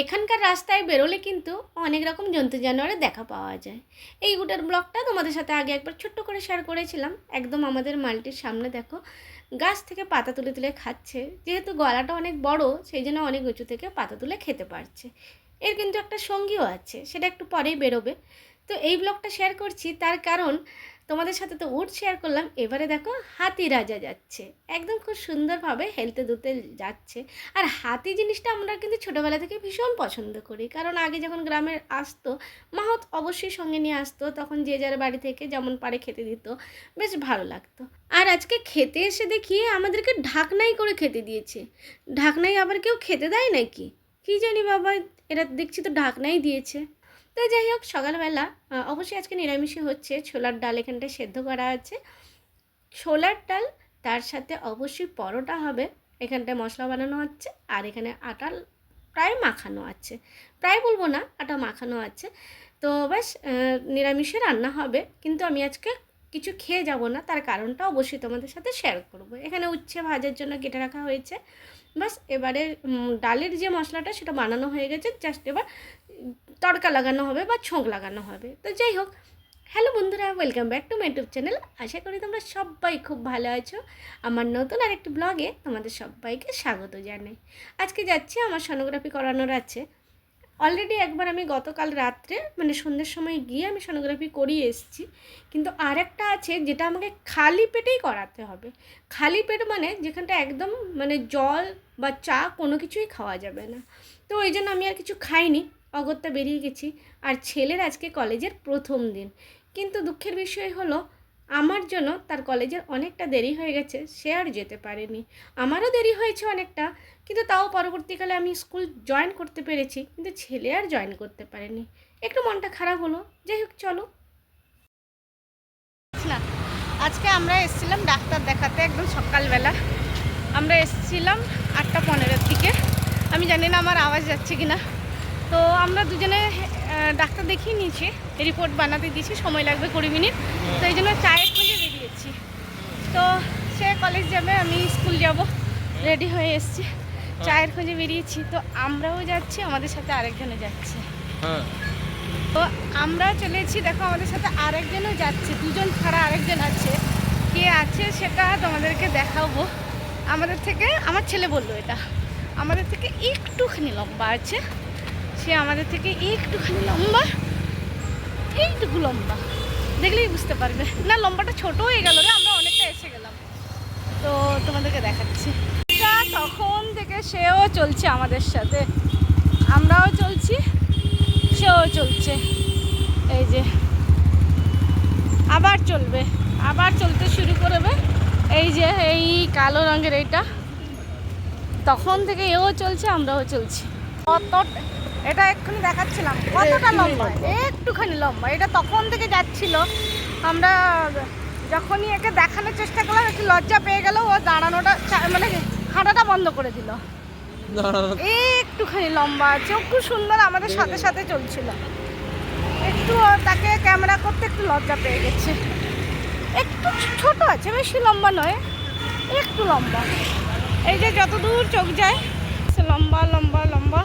এখানকার রাস্তায় বেরোলে কিন্তু অনেক রকম জন্তু জানোয়ারের দেখা পাওয়া যায়। এই গুটার ব্লগটা তোমাদের সাথে আগে একবার ছোট্ট করে শেয়ার করেছিলাম। একদম আমাদের মালটির সামনে দেখো, গাছ থেকে পাতা তুলে তুলে খাচ্ছে। যেহেতু গলাটা অনেক বড়, সেই জন্য অনেক উঁচু থেকে পাতা তুলে খেতে পারছে। এর কিন্তু একটা সঙ্গীও আছে, সেটা একটু পরেই বেরোবে। তো এই ব্লগটা শেয়ার করছি, তার কারণ তোমাদের সাথে তো উট শেয়ার করলাম। এবারে দেখো, হাতি রাজা যাচ্ছে। একদম খুব সুন্দরভাবে হেলতে দুলতে যাচ্ছে। আর হাতি জিনিসটা আমরা কিন্তু ছোটোবেলা থেকে ভীষণ পছন্দ করি। কারণ আগে যখন গ্রামের আসতো, মাহত অবশ্যই সঙ্গে নিয়ে আসতো। তখন যে যার বাড়ি থেকে যেমন পারে খেতে দিত। বেশ ভালো লাগতো। আর আজকে খেতে এসে দেখি আমাদেরকে ঢাকনাই করে খেতে দিয়েছে। ঢাকনাই আবার কেউ খেতে দেয় নাকি? কী জানি বাবা, এরা দেখছি তো ঢাকনাই দিয়েছে। তো যাই হোক, সকালবেলা অবশ্যই আজকে নিরামিষই হচ্ছে। ছোলার ডাল এখানটায় সেদ্ধ করা আছে। ছোলার ডাল, তার সাথে অবশ্যই পরোটা হবে। এখানটায় মশলা বানানো হচ্ছে আর এখানে আটা প্রায় মাখানো আছে। প্রায় বলব না, আটা মাখানো আছে। তো ব্যাস নিরামিষে রান্না হবে। কিন্তু আমি আজকে কিছু খেয়ে যাব না, তার কারণটা অবশ্যই তোমাদের সাথে শেয়ার করব। এখানে উচ্ছে ভাজার জন্য কেটে রাখা হয়েছে। বাস এবারে ডালের যে মশলাটা, সেটা বানানো হয়ে গেছে। জাস্ট এবার তড়কা লাগানো হবে বা ছোঁক লাগানো হবে। তো যাই হোক, হ্যালো বন্ধুরা welcome back to YouTube channel আশা করি তোমরা সবাই খুব ভালো আছো। আমার নতুন আরেকটি ব্লগে তোমাদের সবাইকে স্বাগত জানাই। আজকে যাচ্ছি আমার সোনোগ্রাফি করানোর আছে। অলরেডি একবার আমি গতকাল রাত্রে মানে সন্ধ্যের সময় গিয়ে আমি সোনোগ্রাফি করিয়ে এসেছি। কিন্তু আর একটা আছে যেটা আমাকে খালি পেটেই করাতে হবে। খালি পেট মানে যেখানটা একদম মানে জল বা চা কোনো কিছুই খাওয়া যাবে না। তো ওই জন্য আমি আর কিছু খাইনি। অগত্যা বেরিয়ে গেছি আর ছেলের আজকে কলেজের প্রথম দিন। কিন্তু দুঃখের বিষয় হলো, আমার জন্য তার কলেজের অনেকটা দেরি হয়ে গেছে, সে আর যেতে পারেনি। আমারও দেরি হয়েছে অনেকটা, কিন্তু তাও পরবর্তীকালে আমি স্কুল জয়েন করতে পেরেছি, কিন্তু ছেলে আর জয়েন করতে পারেনি। একটু মনটা খারাপ হলো, যাই হোক, চলো। না আজকে আমরা এসেছিলাম ডাক্তার দেখাতে একদম সকালবেলা। আমরা এসেছিলাম আটটা পনেরোর দিকে। আমি জানি না আমার আওয়াজ যাচ্ছে কি না তো আমরা দুজনে ডাক্তার দেখিয়ে নিয়েছি রিপোর্ট বানাতে দিয়েছি সময় লাগবে কুড়ি মিনিট। তো এই জন্য চায়ের খুঁজে বেরিয়েছি। তো সে কলেজ যাবে আমি স্কুল যাব। রেডি হয়ে এসেছি। চায়ের খোঁজে বেরিয়েছি। তো আমরাও যাচ্ছি আমাদের সাথে আরেকজনে যাচ্ছে। হ্যাঁ। তো আমরা চলেছি দেখো আমাদের সাথে আরেকজনও যাচ্ছে। দুজন ছাড়া আরেকজন আছে। কে আছে সেটা তোমাদেরকে দেখাবো। আমাদের থেকে আমার ছেলে বলল এটা। আমাদের থেকে একটুখানি লম্বা আছে। সে আমাদের থেকে একটুখানি লম্বা, এইটুকু লম্বা। দেখলেই বুঝতে পারবে। না, লম্বাটা ছোট হয়ে গেল রে, আমরা অনেকটা এসে গেলাম। তো তোমাদেরকে দেখাচ্ছি। তখন থেকে সেও চলছে আমাদের সাথে। আমরাও চলছি, সেও চলছে। এই যে, আবার চলবে, আবার চলতে শুরু করবে। এই যে, এই কালো রঙের এইটা। তখন থেকে এও চলছে, আমরাও চলছি। কত এটা এক্ষুনি দেখাচ্ছিলাম। কতটা লম্বা? একটুখানি লম্বা। এটা তখন থেকে যাচ্ছিল। আমরা যখনই একে দেখানোর চেষ্টা করলাম একটু লজ্জা পেয়ে গেল। ও দাঁড়ানোটা মানে হাঁটাটা বন্ধ করে দিল। একটুখানি লম্বা আছে। খুব সুন্দর আমাদের সাথে সাথে চলছিল। একটু তাকে ক্যামেরা করতে একটু লজ্জা পেয়ে গেছে। একটু ছোট আছে বেশি লম্বা নয়। একটু লম্বা। এই যে যত দূর চোখ যায় লম্বা লম্বা লম্বা।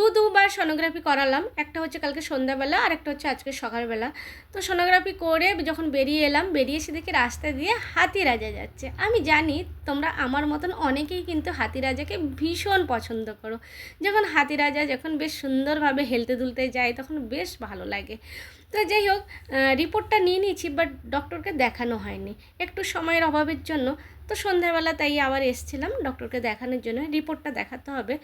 দু দুবার সোনোগ্রাফি করালাম। একটা হচ্ছে কালকে সন্ধ্যাবেলা আর একটা হচ্ছে আজকে সকালবেলা। তো সোনোগ্রাফি করে যখন বেরিয়ে এলাম, বেরিয়ে এসে দেখি রাস্তা দিয়ে হাতি রাজা যাচ্ছে। আমি জানি তোমরা আমার মতন অনেকেই কিন্তু হাতি রাজাকে ভীষণ পছন্দ করো। যখন হাতি রাজা যখন বেশ সুন্দরভাবে হেলতে দুলতে যায়, তখন বেশ ভালো লাগে। তো যাই হোক রিপোর্টটা নিয়ে নিয়েছি বাট ডক্টরকে দেখানো হয়নি। একটু সময়ের অভাবের জন্য, তো সন্ধ্যাবেলা তাই আবার এসছিলাম ডক্টরকে দেখানোর জন্য রিপোর্টটা দেখাতে হবে।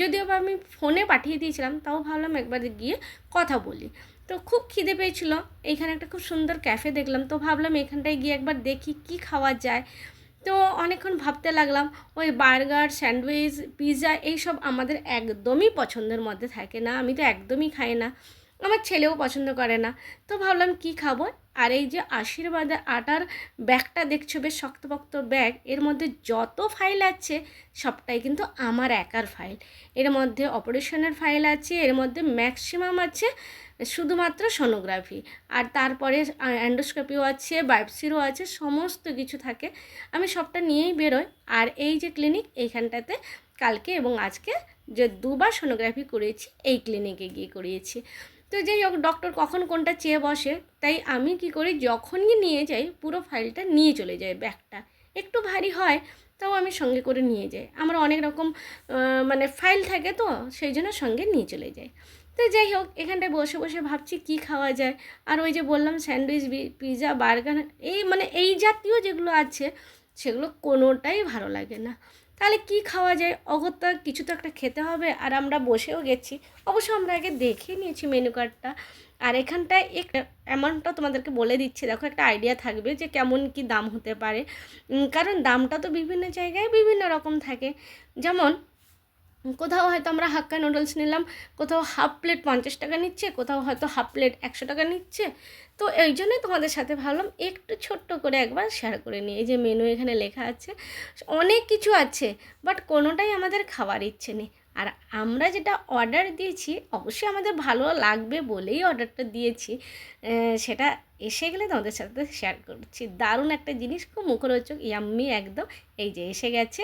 যদিও বা আমি ফোনে পাঠিয়ে দিয়েছিলাম, তাও ভাবলাম একবার গিয়ে কথা বলি। তো খুব খিদে পেয়েছিল এইখানে একটা খুব সুন্দর ক্যাফে দেখলাম, তো ভাবলাম এখানটায় গিয়ে একবার দেখি কি খাওয়া যায়। তো অনেকক্ষণ ভাবতে লাগলাম, ওই বার্গার, স্যান্ডউইচ, পিৎজা, এইসব আমাদের একদমই পছন্দের মধ্যে থাকে না, আমি তো একদমই খাই না। আমার ছেলেও পছন্দ করে না। তো ভাবলাম কি খাব? আর এই যে আশীর্বাদের আটার ব্যাগটা দেখছ, বেশ শক্তপোক্ত ব্যাগ। এর মধ্যে যত ফাইল আছে, সবটাই কিন্তু আমার একার ফাইল এর মধ্যে অপারেশনের ফাইল আছে, এর মধ্যে ম্যাক্সিমাম আছে শুধুমাত্র সোনোগ্রাফি আর তারপরে অ্যান্ডোস্কোপিও আছে বায়োপসিরও আছে, সমস্ত কিছু থাকে। আমি সবটা নিয়েই বেরোই। আর এই যে ক্লিনিক এইখানটাতে কালকে এবং আজকে যে দুবার সোনোগ্রাফি করেছি, এই ক্লিনিকে গিয়ে করিয়েছি। তো যাই হোক ডক্টর কখন কোনটা চেয়ে বসে, তাই আমি কি করি, যখনই নিয়ে যাই, পুরো ফাইলটা নিয়ে চলে যাই ব্যাগটা। একটু ভারী হয়, তাও আমি সঙ্গে করে নিয়ে যাই। আমার অনেক রকম মানে ফাইল থাকে তো, সেই জন্য সঙ্গে নিয়ে চলে যাই। তো যাই হোক, এখানটায় বসে বসে ভাবছি কি খাওয়া যায়। আর ওই যে বললাম, স্যান্ডউইচ পিৎজা বার্গার, এই মানে এই জাতীয় যেগুলো আছে, সেগুলো কোনোটাই ভালো লাগে না। তাহলে কি খাওয়া যায়? অগত্যা কিছু তো একটা খেতে হবে। আর আমরা বসেও গেছি। অবশ্য আমরা আগে দেখে নিয়েছি মেনু কার্ডটা আর এখানটায় এক অ্যামাউন্টটা তোমাদেরকে বলে দিচ্ছি। দেখো, একটা আইডিয়া থাকবে যে কেমন কি দাম হতে পারে। কারণ দামটা তো বিভিন্ন জায়গায় বিভিন্ন রকম থাকে। যেমন কোথাও হয়তো আমরা হাক্কা নুডলস নিলাম, কোথাও হাফ প্লেট পঞ্চাশ টাকা নিচ্ছে, কোথাও হয়তো হাফ প্লেট একশো টাকা নিচ্ছে। তো এই জন্যই তোমাদের সাথে ভাবলাম একটু ছোট্ট করে একবার শেয়ার করে নিই। এই যে মেনু এখানে লেখা আছে, অনেক কিছু আছে বাট কোনোটাই আমাদের খাওয়ার ইচ্ছে নেই। আর আমরা যেটা অর্ডার দিয়েছি, অবশ্যই আমাদের ভালো লাগবে বলেই অর্ডারটা দিয়েছি। সেটা এসে গেলে তোমাদের সাথে শেয়ার করছি। দারুণ একটা জিনিস, খুব মুখরোচক ইয়াম্মি একদম। এই যে এসে গেছে,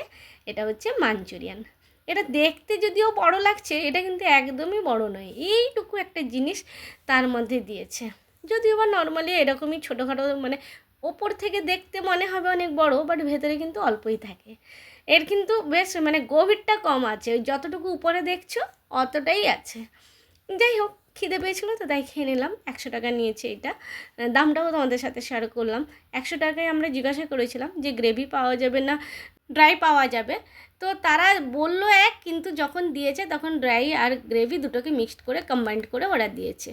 এটা হচ্ছে মাঞ্চুরিয়ান এটা দেখতে যদিও বড় লাগছে, এটা কিন্তু একদমই বড় নয়। এইটুকু একটা জিনিস তার মধ্যে দিয়েছে। যদিও বা নর্মালি এরকমই ছোটোখাটো মানে ওপর থেকে দেখতে মনে হবে অনেক বড় বাট ভেতরে কিন্তু অল্পই থাকে। এর কিন্তু বেশ মানে গভীরটা কম আছে যতটুকু উপরে দেখছ অতটাই আছে। যাই হোক, খিদে পেয়েছিলো তো তাই খেয়ে নিলাম। একশো টাকা নিয়েছে এটা। দামটাও তোমাদের সাথে শেয়ার করলাম। একশো টাকায় আমরা জিজ্ঞাসা করেছিলাম যে গ্রেভি পাওয়া যাবে না। ড্রাই পাওয়া যাবে। তো তারা বলল এক, কিন্তু যখন দিয়েছে তখন ড্রাই আর গ্রেভি দুটোকে মিক্সড করে কম্বাইন্ড করে ওরা দিয়েছে।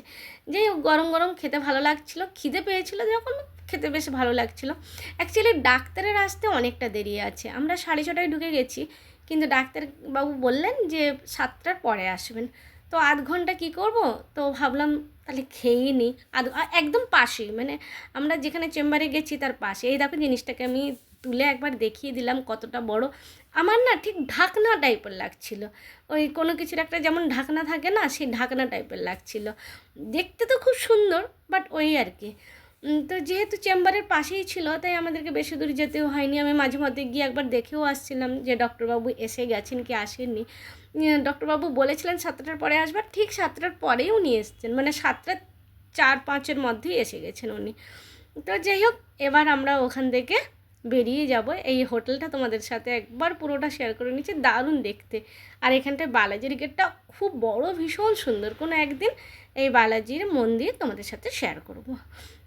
হোক, গরম গরম খেতে ভালো লাগছিল। খিদে পেয়েছিল যখন, খেতে বেশ ভালো লাগছিল। অ্যাকচুয়ালি ডাক্তারের আসতে অনেকটা দেরি আছে। আমরা সাড়ে ছটায় ঢুকে গেছি, কিন্তু ডাক্তারবাবু বললেন যে সাতটার পরে আসবেন। তো আধ ঘণ্টা কী করব? তো ভাবলাম তাহলে খেয়েই নিই। আধ একদম পাশেই মানে আমরা যেখানে চেম্বারে গেছি তার পাশে। এই দেখো জিনিসটাকে আমি তুলে একবার দেখিয়ে দিলাম কতটা বড়। আমার না ঠিক ঢাকনা টাইপের লাগছিল। ওই কোনো কিছুর একটা যেমন ঢাকনা থাকে না, সেই ঢাকনা টাইপের লাগছিল। দেখতে তো খুব সুন্দর বাট ওই আর কি। তো যেহেতু চেম্বারের পাশেই ছিল, তাই আমাদেরকে বেশি দূর যেতেও হয়নি। আমি মাঝে মধ্যে গিয়ে একবার দেখেও আসছিলাম যে ডক্টরবাবু এসে গেছেন কি আসেননি। ডক্টরবাবু বলেছিলেন সাতটার পরে আসবার ঠিক সাতটার পরেই উনি এসছেন। মানে সাতটা চার পাঁচের মধ্যেই এসে গেছেন উনি। তো যাই হোক, এবার আমরা ওখান থেকে বেরিয়ে যাব। এই হোটেলটা তোমাদের সাথে একবার পুরোটা শেয়ার করে নিচ্ছি। দারুণ দেখতে। আর এখানটায় বালাজির গেটটা খুব বড়, ভীষণ সুন্দর। কোনো একদিন এই বালাজির মন্দির তোমাদের সাথে শেয়ার করব।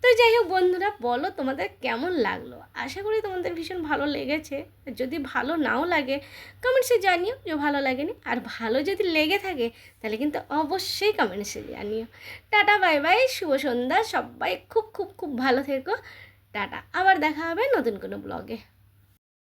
তো যাই হোক বন্ধুরা, বলো তোমাদের কেমন লাগল? আশা করি তোমাদের ভীষণ ভালো লেগেছে। যদি ভালো নাও লাগে কমেন্টসে জানিও যে ভালো লাগেনি। আর ভালো যদি লেগে থাকে, তাহলে কিন্তু অবশ্যই কমেন্টসে জানিও। টাটা বাই বাই শুভ সন্ধ্যা। সবাই খুব খুব খুব ভালো থেকো। টাটা। আবার দেখা হবে নতুন কোনো ব্লগে